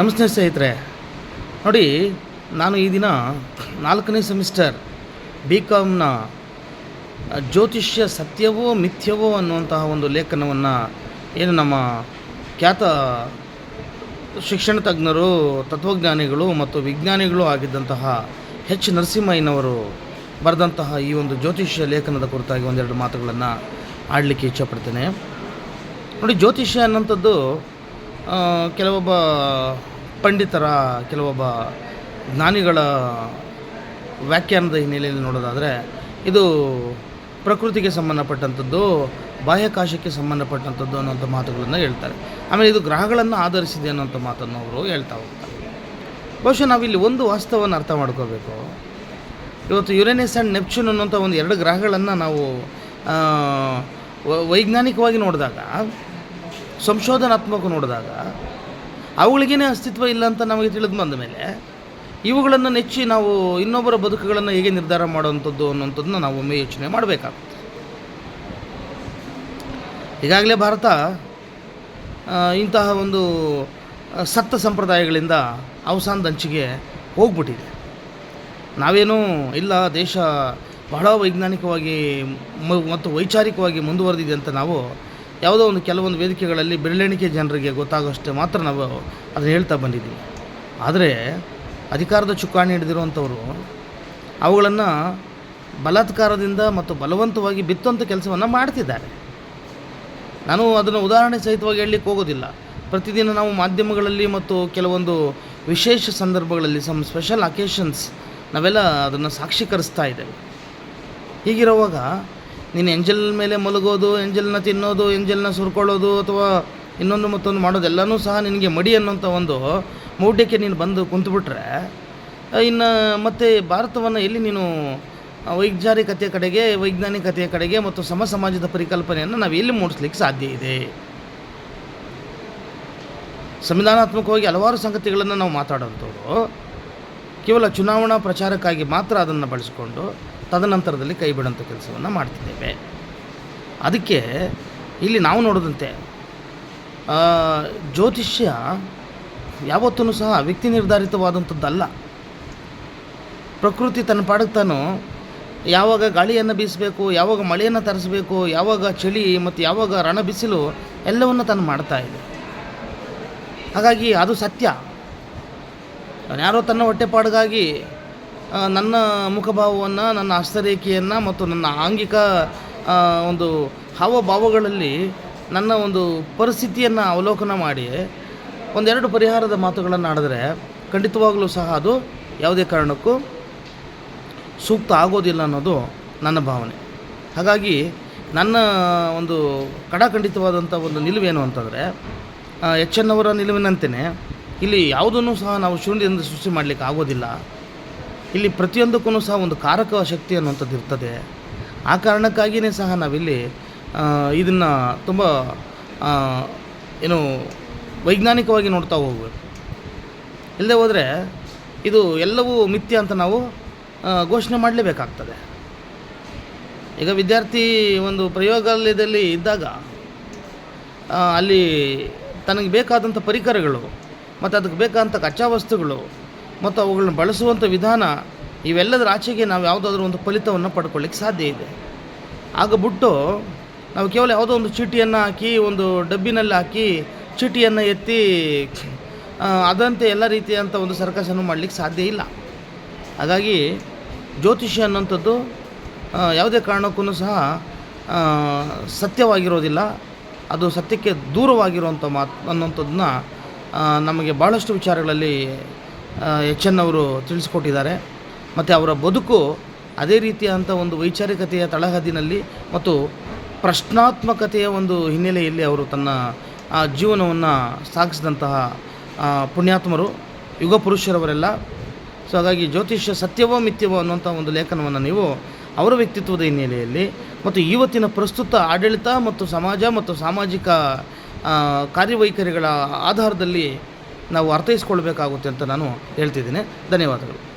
ನಮಸ್ತೆ ಸ್ನೇಹಿತರೆ. ನೋಡಿ, ನಾನು ಈ ದಿನ ನಾಲ್ಕನೇ ಸೆಮಿಸ್ಟರ್ ಬಿ ಕಾಮ್ನ ಜ್ಯೋತಿಷ್ಯ ಸತ್ಯವೋ ಮಿಥ್ಯವೋ ಅನ್ನುವಂತಹ ಒಂದು ಲೇಖನವನ್ನು ಏನು ನಮ್ಮ ಖ್ಯಾತ ಶಿಕ್ಷಣ ತಜ್ಞರು, ತತ್ವಜ್ಞಾನಿಗಳು ಮತ್ತು ವಿಜ್ಞಾನಿಗಳು ಆಗಿದ್ದಂತಹ ಹೆಚ್ ನರಸಿಂಹಯ್ಯನವರು ಬರೆದಂತಹ ಈ ಒಂದು ಜ್ಯೋತಿಷ್ಯ ಲೇಖನದ ಕುರಿತಾಗಿ ಒಂದೆರಡು ಮಾತುಗಳನ್ನು ಆಡಲಿಕ್ಕೆ ಇಚ್ಛಪಡ್ತೇನೆ ನೋಡಿ, ಜ್ಯೋತಿಷ್ಯ ಅನ್ನೋಂಥದ್ದು ಕೆಲವೊಬ್ಬ ಪಂಡಿತರ, ಕೆಲವೊಬ್ಬ ಜ್ಞಾನಿಗಳ ವ್ಯಾಖ್ಯಾನದ ಹಿನ್ನೆಲೆಯಲ್ಲಿ ನೋಡೋದಾದರೆ, ಇದು ಪ್ರಕೃತಿಗೆ ಸಂಬಂಧಪಟ್ಟಂಥದ್ದು, ಬಾಹ್ಯಾಕಾಶಕ್ಕೆ ಸಂಬಂಧಪಟ್ಟಂಥದ್ದು ಅನ್ನೋಂಥ ಮಾತುಗಳನ್ನು ಹೇಳ್ತಾರೆ. ಆಮೇಲೆ ಇದು ಗ್ರಹಗಳನ್ನು ಆಧರಿಸಿದೆ ಅನ್ನೋಂಥ ಮಾತನ್ನು ಅವರು ಹೇಳ್ತಾ ಹೋಗ್ತಾರೆ. ಬಹುಶಃ ನಾವಿಲ್ಲಿ ಒಂದು ವಾಸ್ತವವನ್ನು ಅರ್ಥ ಮಾಡ್ಕೋಬೇಕು. ಇವತ್ತು ಯುರೇನಿಯಸ್ ಆ್ಯಂಡ್ ನೆಪ್ಚೂನ್ ಅನ್ನೋಂಥ ಒಂದು ಎರಡು ಗ್ರಹಗಳನ್ನು ನಾವು ವೈಜ್ಞಾನಿಕವಾಗಿ ನೋಡಿದಾಗ ಸಂಶೋಧನಾತ್ಮಕ ನೋಡಿದಾಗ ಅವುಗಳಿಗೇನೆ ಅಸ್ತಿತ್ವ ಇಲ್ಲ ಅಂತ ನಮಗೆ ತಿಳಿದು ಬಂದ ಮೇಲೆ ಇವುಗಳನ್ನು ನೆಚ್ಚಿ ನಾವು ಇನ್ನೊಬ್ಬರ ಬದುಕುಗಳನ್ನು ಹೇಗೆ ನಿರ್ಧಾರ ಮಾಡುವಂಥದ್ದು ಅನ್ನೋಂಥದ್ದನ್ನ ನಾವು ಒಮ್ಮೆ ಯೋಚನೆ ಮಾಡಬೇಕಾಗುತ್ತೆ. ಈಗಾಗಲೇ ಭಾರತ ಇಂತಹ ಒಂದು ಸತ್ತ ಸಂಪ್ರದಾಯಗಳಿಂದ ಅವಸಾನದಂಚಿಗೆ ಹೋಗ್ಬಿಟ್ಟಿದೆ. ನಾವೇನೂ ಇಲ್ಲ, ದೇಶ ಬಹಳ ವೈಜ್ಞಾನಿಕವಾಗಿ ಮತ್ತು ವೈಚಾರಿಕವಾಗಿ ಮುಂದುವರೆದಿದೆ ಅಂತ ನಾವು ಯಾವುದೋ ಒಂದು ಕೆಲವೊಂದು ವೇದಿಕೆಗಳಲ್ಲಿ ಬೆರಳೆಣಿಕೆ ಜನರಿಗೆ ಗೊತ್ತಾಗೋಷ್ಟೇ ಮಾತ್ರ ನಾವು ಅದನ್ನು ಹೇಳ್ತಾ ಬಂದಿದ್ದೀವಿ. ಆದರೆ ಅಧಿಕಾರದ ಚುಕ್ಕಾಣಿ ಹಿಡಿದಿರುವಂಥವರು ಅವುಗಳನ್ನು ಬಲಾತ್ಕಾರದಿಂದ ಮತ್ತು ಬಲವಂತವಾಗಿ ಬಿತ್ತುವಂಥ ಕೆಲಸವನ್ನು ಮಾಡ್ತಿದ್ದಾರೆ. ನಾನು ಅದನ್ನು ಉದಾಹರಣೆ ಸಹಿತವಾಗಿ ಹೇಳಲಿಕ್ಕೆ ಹೋಗೋದಿಲ್ಲ. ಪ್ರತಿದಿನ ನಾವು ಮಾಧ್ಯಮಗಳಲ್ಲಿ ಮತ್ತು ಕೆಲವೊಂದು ವಿಶೇಷ ಸಂದರ್ಭಗಳಲ್ಲಿ ಸಮ್ ಸ್ಪೆಷಲ್ ಅಕೇಶನ್ಸ್ ನಾವೆಲ್ಲ ಅದನ್ನು ಸಾಕ್ಷೀಕರಿಸ್ತಾ ಇದ್ದೇವೆ. ಹೀಗಿರುವಾಗ ನೀನು ಎಂಜಲ್ ಮೇಲೆ ಮಲಗೋದು, ಎಂಜಲ್ನ ತಿನ್ನೋದು, ಎಂಜಲ್ನ ಸುರ್ಕೊಳ್ಳೋದು ಅಥವಾ ಇನ್ನೊಂದು ಮತ್ತೊಂದು ಮಾಡೋದೆಲ್ಲನೂ ಸಹ ನಿನಗೆ ಮಡಿ ಅನ್ನೋಂಥ ಒಂದು ಮೌಢ್ಯಕ್ಕೆ ನೀನು ಬಂದು ಕುಂತುಬಿಟ್ರೆ ಇನ್ನು ಮತ್ತು ಭಾರತವನ್ನು ಎಲ್ಲಿ ನೀನು ವೈಜ್ಞಾನಿಕತೆಯ ಕಡೆಗೆ ವೈಜ್ಞಾನಿಕತೆಯ ಕಡೆಗೆ ಮತ್ತು ಸಮ ಸಮಾಜದ ಪರಿಕಲ್ಪನೆಯನ್ನು ನಾವು ಎಲ್ಲಿ ಮೂಡಿಸ್ಲಿಕ್ಕೆ ಸಾಧ್ಯ ಇದೆ? ಸಂವಿಧಾನಾತ್ಮಕವಾಗಿ ಹಲವಾರು ಸಂಗತಿಗಳನ್ನು ನಾವು ಮಾತಾಡೋಂಥವ್ರು, ಕೇವಲ ಚುನಾವಣಾ ಪ್ರಚಾರಕ್ಕಾಗಿ ಮಾತ್ರ ಅದನ್ನು ಬಳಸಿಕೊಂಡು ತದನಂತರದಲ್ಲಿ ಕೈ ಬಿಡುವಂಥ ಕೆಲಸವನ್ನು ಮಾಡ್ತಿದ್ದೇವೆ. ಅದಕ್ಕೆ ಇಲ್ಲಿ ನಾವು ನೋಡಿದಂತೆ ಜ್ಯೋತಿಷ್ಯ ಯಾವತ್ತೂ ಸಹ ವ್ಯಕ್ತಿ ನಿರ್ಧಾರಿತವಾದಂಥದ್ದಲ್ಲ. ಪ್ರಕೃತಿ ತನ್ನ ಪಾಡಕ್ಕೆ ತಾನು ಯಾವಾಗ ಗಾಳಿಯನ್ನು ಬೀಸಬೇಕು, ಯಾವಾಗ ಮಳೆಯನ್ನು ತರಿಸಬೇಕು, ಯಾವಾಗ ಚಳಿ ಮತ್ತು ಯಾವಾಗ ರಣ ಬಿಸಿಲು ಎಲ್ಲವನ್ನು ತಾನು ಮಾಡ್ತಾ ಇದೆ. ಹಾಗಾಗಿ ಅದು ಸತ್ಯ. ಯಾರೋ ತನ್ನ ಹೊಟ್ಟೆಪಾಡಿಗಾಗಿ ನನ್ನ ಮುಖಭಾವವನ್ನು, ನನ್ನ ಹಸ್ತರೇಖೆಯನ್ನು ಮತ್ತು ನನ್ನ ಆಂಗಿಕ ಒಂದು ಹಾವಭಾವಗಳಲ್ಲಿ ನನ್ನ ಒಂದು ಪರಿಸ್ಥಿತಿಯನ್ನು ಅವಲೋಕನ ಮಾಡಿ ಒಂದೆರಡು ಪರಿಹಾರದ ಮಾತುಗಳನ್ನು ಆಡಿದ್ರೆ ಖಂಡಿತವಾಗಲೂ ಸಹ ಅದು ಯಾವುದೇ ಕಾರಣಕ್ಕೂ ಸೂಕ್ತ ಆಗೋದಿಲ್ಲ ಅನ್ನೋದು ನನ್ನ ಭಾವನೆ. ಹಾಗಾಗಿ ನನ್ನ ಒಂದು ಕಡಾಖಂಡಿತವಾದಂಥ ಒಂದು ನಿಲುವೇನು ಅಂತಂದರೆ ಎಚ್ ಎನ್ ಅವರ ನಿಲುವಿನಂತೆಯೇ ಇಲ್ಲಿ ಯಾವುದನ್ನು ಸಹ ನಾವು ಶೂನ್ಯದಿಂದ ಸೃಷ್ಟಿ ಮಾಡಲಿಕ್ಕೆ ಆಗೋದಿಲ್ಲ. ಇಲ್ಲಿ ಪ್ರತಿಯೊಂದಕ್ಕೂ ಸಹ ಒಂದು ಕಾರಕ ಶಕ್ತಿ ಅನ್ನುವಂಥದ್ದು ಇರ್ತದೆ. ಆ ಕಾರಣಕ್ಕಾಗಿಯೇ ಸಹ ನಾವಿಲ್ಲಿ ಇದನ್ನು ತುಂಬ ಏನು ವೈಜ್ಞಾನಿಕವಾಗಿ ನೋಡ್ತಾ ಹೋಗಬೇಕು ಇಲ್ಲದೆ ಹೋದರೆ ಇದು ಎಲ್ಲವೂ ಮಿಥ್ಯ ಅಂತ ನಾವು ಘೋಷಣೆ ಮಾಡಲೇಬೇಕಾಗ್ತದೆ. ಈಗ ವಿದ್ಯಾರ್ಥಿ ಒಂದು ಪ್ರಯೋಗಾಲಯದಲ್ಲಿ ಇದ್ದಾಗ ಅಲ್ಲಿ ತನಗೆ ಬೇಕಾದಂಥ ಪರಿಕರಗಳು, ಮತ್ತು ಅದಕ್ಕೆ ಬೇಕಾದಂಥ ಕಚ್ಚಾ ವಸ್ತುಗಳು ಮತ್ತು ಅವುಗಳನ್ನು ಬಳಸುವಂಥ ವಿಧಾನ ಇವೆಲ್ಲದರ ಆಚೆಗೆ ನಾವು ಯಾವುದಾದ್ರೂ ಒಂದು ಫಲಿತವನ್ನು ಪಡ್ಕೊಳ್ಳಿಕ್ಕೆ ಸಾಧ್ಯ ಇದೆ. ಆಗ ಬಿಟ್ಟು ನಾವು ಕೇವಲ ಯಾವುದೋ ಒಂದು ಚೀಟಿಯನ್ನು ಹಾಕಿ, ಒಂದು ಡಬ್ಬಿನಲ್ಲಿ ಹಾಕಿ ಚೀಟಿಯನ್ನು ಎತ್ತಿ ಅದಂತೆ ಎಲ್ಲ ರೀತಿಯಂಥ ಒಂದು ಸರ್ಕಸನ್ನು ಮಾಡಲಿಕ್ಕೆ ಸಾಧ್ಯ ಇಲ್ಲ. ಹಾಗಾಗಿ ಜ್ಯೋತಿಷಿ ಅನ್ನೋಂಥದ್ದು ಯಾವುದೇ ಕಾರಣಕ್ಕೂ ಸಹ ಸತ್ಯವಾಗಿರೋದಿಲ್ಲ. ಅದು ಸತ್ಯಕ್ಕೆ ದೂರವಾಗಿರುವಂಥ ಮಾತು ಅನ್ನೋಂಥದ್ದನ್ನ ನಮಗೆ ಭಾಳಷ್ಟು ವಿಚಾರಗಳಲ್ಲಿ ಎಚ್ ಎನ್ ಅವರು ತಿಳಿಸ್ಕೊಟ್ಟಿದ್ದಾರೆ. ಮತ್ತು ಅವರ ಬದುಕು ಅದೇ ರೀತಿಯಾದಂಥ ಒಂದು ವೈಚಾರಿಕತೆಯ ತಳಹದಿನಲ್ಲಿ ಮತ್ತು ಪ್ರಶ್ನಾತ್ಮಕತೆಯ ಒಂದು ಹಿನ್ನೆಲೆಯಲ್ಲಿ ಅವರು ತನ್ನ ಜೀವನವನ್ನು ಸಾಗಿಸಿದಂತಹ ಪುಣ್ಯಾತ್ಮರು, ಯುಗ ಪುರುಷರವರೆಲ್ಲ. ಸೊ, ಹಾಗಾಗಿ ಜ್ಯೋತಿಷ್ಯ ಸತ್ಯವೋ ಮಿಥ್ಯವೋ ಅನ್ನುವಂಥ ಒಂದು ಲೇಖನವನ್ನು ನೀವು ಅವರ ವ್ಯಕ್ತಿತ್ವದ ಹಿನ್ನೆಲೆಯಲ್ಲಿ ಮತ್ತು ಇವತ್ತಿನ ಪ್ರಸ್ತುತ ಆಡಳಿತ ಮತ್ತು ಸಮಾಜ ಮತ್ತು ಸಾಮಾಜಿಕ ಕಾರ್ಯವೈಖರಿಗಳ ಆಧಾರದಲ್ಲಿ ನಾವು ಅರ್ಥೈಸ್ಕೊಳ್ಬೇಕಾಗುತ್ತೆ ಅಂತ ನಾನು ಹೇಳ್ತಿದ್ದೀನಿ. ಧನ್ಯವಾದಗಳು.